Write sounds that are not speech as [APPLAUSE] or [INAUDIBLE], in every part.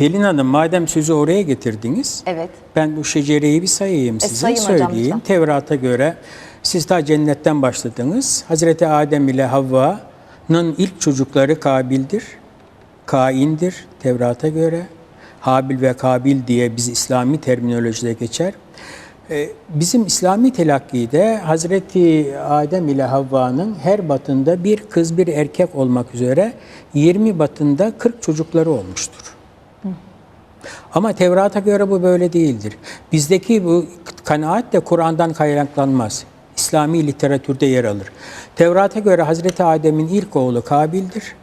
Pelin Hanım madem sözü oraya getirdiniz. Evet. Ben bu şecereyi bir sayayım size. sayın hocam söyleyeyim. Tevrat'a göre siz ta cennetten başladınız. Hazreti Adem ile Havva'nın ilk çocukları Kabil'dir. Kain'dir Tevrat'a göre. Habil ve Kabil diye biz İslami terminolojide geçer. Ee, Bizim İslami telakkide Hazreti Adem ile Havva'nın her batında bir kız bir erkek olmak üzere 20 batında 40 çocukları olmuştur. Ama Tevrat'a göre bu böyle değildir. Bizdeki bu kanaat de Kur'an'dan kaynaklanmaz. İslami literatürde yer alır. Tevrat'a göre Hazreti Adem'in ilk oğlu Kabil'dir.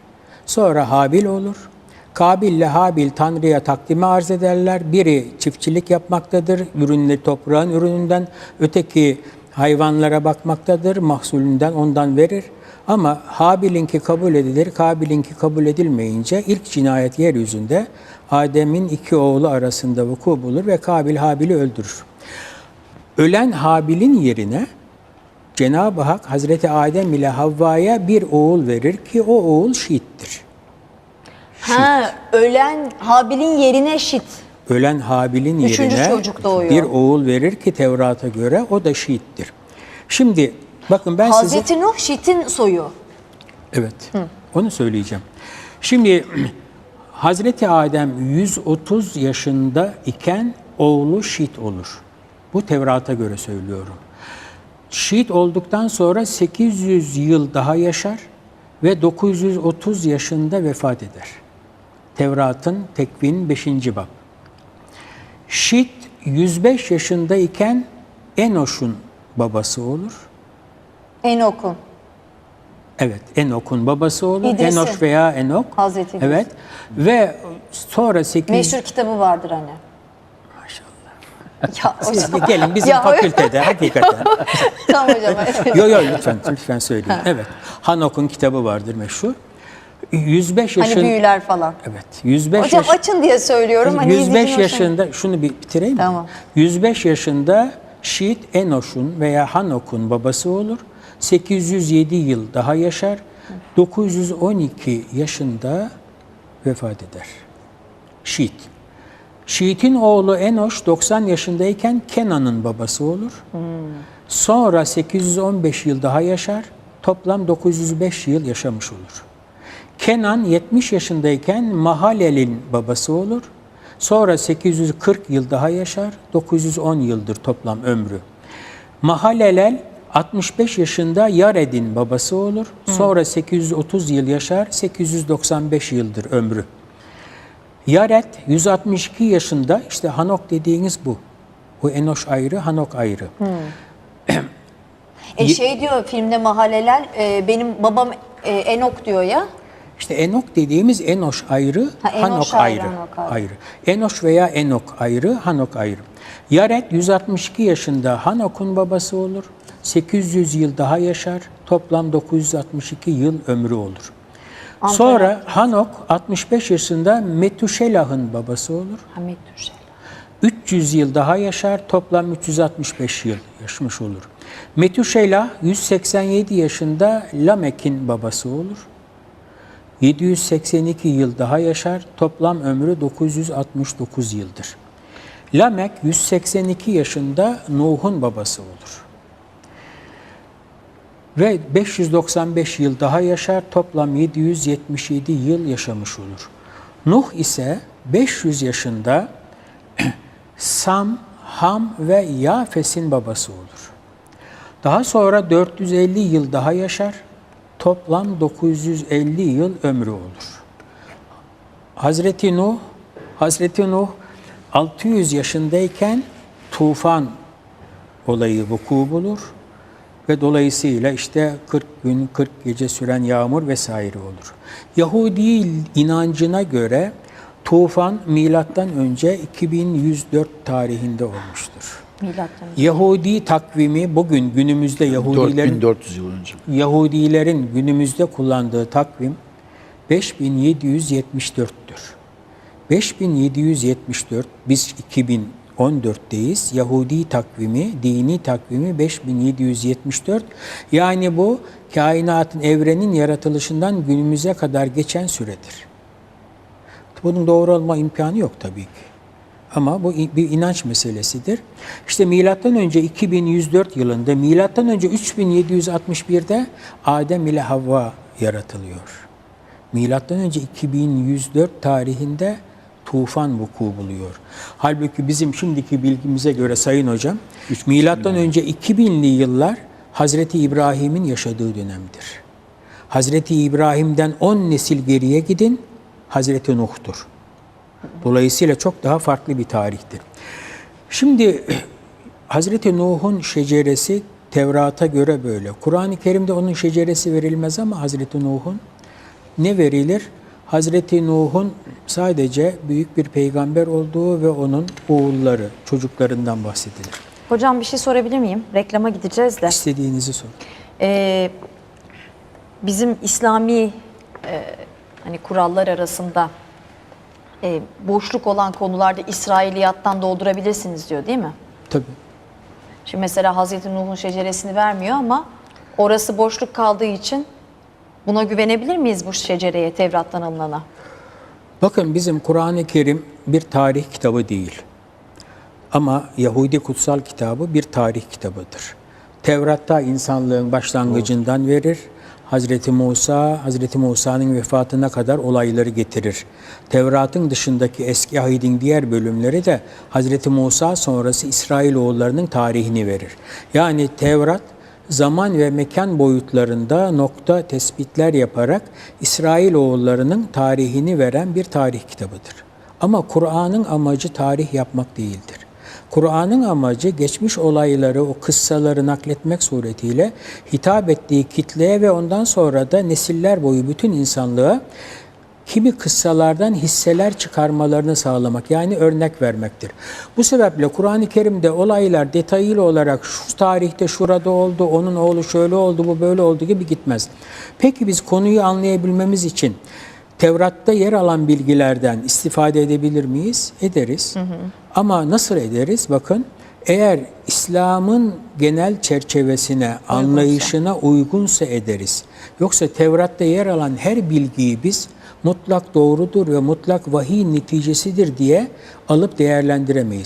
Sonra Habil olur. Kabil ile Habil Tanrı'ya takdime arz ederler. Biri çiftçilik yapmaktadır, ürünleri toprağın ürününden, öteki hayvanlara bakmaktadır, mahsulünden ondan verir. Ama Habil'inki kabul edilir, Kabil'inki kabul edilmeyince ilk cinayet yeryüzünde Adem'in iki oğlu arasında vuku bulur ve Kabil Habil'i öldürür. Ölen Habil'in yerine Cenab-ı Hak Hazreti Adem ile Havva'ya bir oğul verir ki o oğul Şiit'tir. Ha, ölen Habil'in yerine Şit. Ölen Habil'in Üçüncü yerine bir oğul verir ki Tevrat'a göre o da Şiit'tir. Şimdi bakın ben size... Hazreti Nuh Şit'in soyu. Evet. Onu söyleyeceğim. Şimdi [CLEARS THROAT] Hazreti Adem 130 yaşında iken oğlu Şit olur. Bu Tevrat'a göre söylüyorum. Şit olduktan sonra 800 yıl daha yaşar ve 930 yaşında vefat eder. Tevrat'ın tekvin 5. bab. Şit 105 yaşındayken Enoş'un babası olur. Enok'un. Evet, Enok'un babası olur. İdris'in. Enoş veya Enok. Hazreti İdris. Evet. Ve sonra 8 Meşhur kitabı vardır. Maşallah. Ya Siz gelin bizim Ya, fakültede hakikaten. [LAUGHS] tamam hocam. Yok yok lütfen lütfen söyleyin. Evet. Hanok'un kitabı vardır meşhur. 105 yaşın Hani büyüler falan. Evet. 105 Hocam yaş- açın diye söylüyorum. Hani 105 izleyicinin hoşuna- yaşında şunu bir bitireyim mi? Tamam. 105 yaşında Şiit Enoş'un veya Hanok'un babası olur. 807 yıl daha yaşar. 912 yaşında vefat eder. Şiit. Şiit'in oğlu Enoş 90 yaşındayken Kenan'ın babası olur. Sonra 815 yıl daha yaşar. Toplam 905 yıl yaşamış olur. Kenan 70 yaşındayken Mahalel'in babası olur. Sonra 840 yıl daha yaşar. 910 yıldır toplam ömrü. Mahalelel 65 yaşında Yared'in babası olur. Sonra 830 yıl yaşar. 895 yıldır ömrü. Yared 162 yaşında işte Hanok dediğiniz bu. Bu Enoş ayrı, Hanok ayrı. E şey diyor filmde mahalleler e, benim babam e, Enok diyor ya. İşte Enok dediğimiz Enoş ayrı, Ha, Enoş Hanok ayrı, ayrı. Hanok ayrı. ayrı. Enoş veya Enok ayrı, Hanok ayrı. Yared 162 yaşında Hanok'un babası olur. 800 yıl daha yaşar. Toplam 962 yıl ömrü olur. Sonra Hanok 65 yaşında Metuşelah'ın babası olur. Hamid Düşel. 300 yıl daha yaşar, toplam 365 yıl yaşamış olur. Metuşela 187 yaşında Lamek'in babası olur. 782 yıl daha yaşar, toplam ömrü 969 yıldır. Lamek 182 yaşında Nuh'un babası olur. Ve 595 yıl daha yaşar, toplam 777 yıl yaşamış olur. Nuh ise 500 yaşında [CLEARS THROAT] Sam, Ham ve Yafes'in babası olur. Daha sonra 450 yıl daha yaşar. Toplam 950 yıl ömrü olur. Hazreti Nuh, Hazreti Nuh 600 yaşındayken tufan olayı vuku bulur ve dolayısıyla işte 40 gün 40 gece süren yağmur vesaire olur. Yahudi inancına göre tufan milattan önce 2104 tarihinde olmuştur. Yahudi takvimi bugün günümüzde Yahudilerin 4400 yıl önce. Yahudilerin günümüzde kullandığı takvim 5774'tür. 5774 biz 2014'teyiz. Yahudi takvimi, dini takvimi 5774. Yani bu kainatın, evrenin yaratılışından günümüze kadar geçen süredir. Bunun doğru olma imkanı yok tabii ki. Ama bu bir inanç meselesidir. İşte milattan önce 2104 yılında, milattan önce 3761'de Adem ile Havva yaratılıyor. Milattan önce 2104 tarihinde tufan vuku buluyor. Halbuki bizim şimdiki bilgimize göre sayın hocam, milattan önce 2000'li yıllar Hazreti İbrahim'in yaşadığı dönemdir. Hazreti İbrahim'den 10 nesil geriye gidin, Hazreti Nuh'tur. Dolayısıyla çok daha farklı bir tarihtir. Şimdi [CLEARS THROAT] Hazreti Nuh'un şeceresi Tevrat'a göre böyle. Kur'an-ı Kerim'de onun şeceresi verilmez ama Hazreti Nuh'un ne verilir? Hazreti Nuh'un sadece büyük bir peygamber olduğu ve onun oğulları, çocuklarından bahsedilir. Hocam bir şey sorabilir miyim? Reklama gideceğiz de. İstediğinizi sorun. Ee, bizim İslami e, hani kurallar arasında e, boşluk olan konularda İsrailiyattan doldurabilirsiniz diyor değil mi? Tabii. Şimdi mesela Hazreti Nuh'un şeceresini vermiyor ama orası boşluk kaldığı için buna güvenebilir miyiz bu şecereye Tevrat'tan alınana? Bakın bizim Kur'an-ı Kerim bir tarih kitabı değil. Ama Yahudi kutsal kitabı bir tarih kitabıdır. Tevrat'ta insanlığın başlangıcından verir. Hazreti Musa, Hazreti Musa'nın vefatına kadar olayları getirir. Tevrat'ın dışındaki eski ahidin diğer bölümleri de Hazreti Musa sonrası İsrailoğullarının tarihini verir. Yani Tevrat zaman ve mekan boyutlarında nokta tespitler yaparak İsrailoğullarının tarihini veren bir tarih kitabıdır. Ama Kur'an'ın amacı tarih yapmak değildir. Kur'an'ın amacı geçmiş olayları, o kıssaları nakletmek suretiyle hitap ettiği kitleye ve ondan sonra da nesiller boyu bütün insanlığa kimi kıssalardan hisseler çıkarmalarını sağlamak yani örnek vermektir. Bu sebeple Kur'an-ı Kerim'de olaylar detaylı olarak şu tarihte şurada oldu, onun oğlu şöyle oldu, bu böyle oldu gibi gitmez. Peki biz konuyu anlayabilmemiz için Tevrat'ta yer alan bilgilerden istifade edebilir miyiz? Ederiz. Ama nasıl ederiz? Bakın eğer İslam'ın genel çerçevesine, anlayışına uygunsa ederiz. Yoksa Tevrat'ta yer alan her bilgiyi biz mutlak doğrudur ve mutlak vahiy neticesidir diye alıp değerlendiremeyiz.